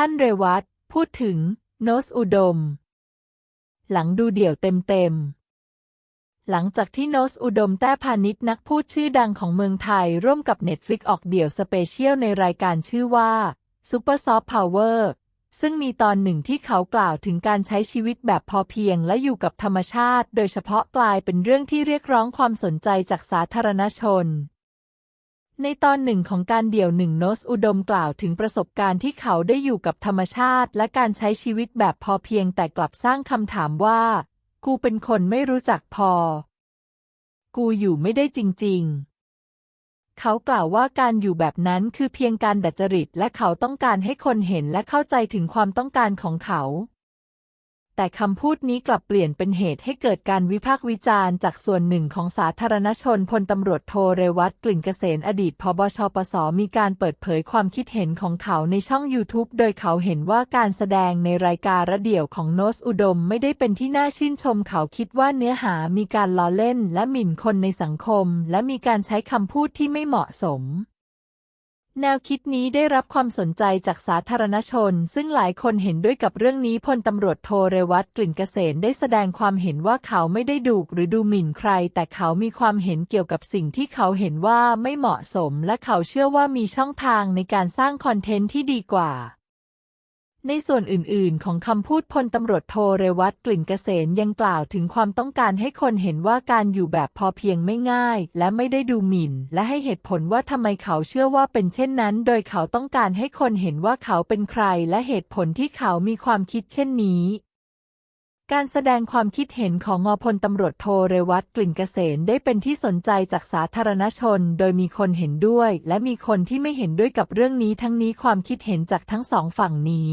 ท่านเรวัตพูดถึง โนสอุดม หลังดูเดี่ยวเต็มๆ หลังจากที่โนสอุดมแต้พาณิชย์นักพูดชื่อดังของเมืองไทยร่วมกับเน็ตฟลิกออกเดี่ยวสเปเชียลในรายการชื่อว่า Super Soft Power ซึ่งมีตอนหนึ่งที่เขากล่าวถึงการใช้ชีวิตแบบพอเพียงและอยู่กับธรรมชาติ โดยเฉพาะกลายเป็นเรื่องที่เรียกร้องความสนใจจากสาธารณชน ในตอนหนึ่งของการเดี่ยวหนึ่งโนสอุดมกล่าวถึงประสบการณ์ที่เขาได้อยู่กับธรรมชาติ และการใช้ชีวิตแบบพอเพียงแต่กลับสร้างคำถามว่า กูเป็นคนไม่รู้จักพอ กูอยู่ไม่ได้จริง ๆ เขากล่าวว่าการอยู่แบบนั้นคือเพียงการดัดจริต และเขาต้องการให้คนเห็นและเข้าใจถึงความต้องการของเขา แต่คำพูดนี้กลับเปลี่ยนเป็นเหตุให้เกิดการวิพากษ์วิจารณ์จากส่วนหนึ่งของสาธารณชนพลตำรวจโทเรวัตกลิ่นเกษมอดีตพบชปสมีการเปิดเผยความคิดเห็นของเขาในช่อง YouTube โดยเขาเห็นว่าการแสดงในรายการระเดี่ยวของโนสอุดมไม่ได้เป็นที่น่าชื่นชมเขาคิดว่าเนื้อหามีการล้อเล่นและหมิ่นคนในสังคม และมีการใช้คำพูดที่ไม่เหมาะสม แนวคิดนี้ได้รับความสนใจจากสาธารณชน ซึ่งหลายคนเห็นด้วยกับเรื่องนี้พลตำรวจโทเรวัตกลิ่นเกษมได้แสดงความเห็นว่าเขาไม่ได้ดูหรือดูหมิ่นใคร แต่เขามีความเห็นเกี่ยวกับสิ่งที่เขาเห็นว่าไม่เหมาะสม และเขาเชื่อว่ามีช่องทางในการสร้างคอนเทนต์ที่ดีกว่า ในส่วนอื่น ๆ ของคำพูดพลตำรวจโทเรวัตกลิ่นเกษมยังกล่าวถึงความต้องการให้คนเห็นว่าการอยู่แบบพอเพียงไม่ง่าย และไม่ได้ดูหมิ่น และให้เหตุผลว่าทำไมเขาเชื่อว่าเป็นเช่นนั้น โดยเขาต้องการให้คนเห็นว่าเขาเป็นใครและเหตุผลที่เขามีความคิดเช่นนี้ การแสดงความคิดเห็นของงอพลตำรวจโทเรวัตกลิ่นเกษมได้เป็นที่สนใจจากสาธารณชน โดยมีคนเห็นด้วย และมีคนที่ไม่เห็นด้วยกับเรื่องนี้ทั้งนี้ความคิดเห็นจากทั้งสองฝั่งนี้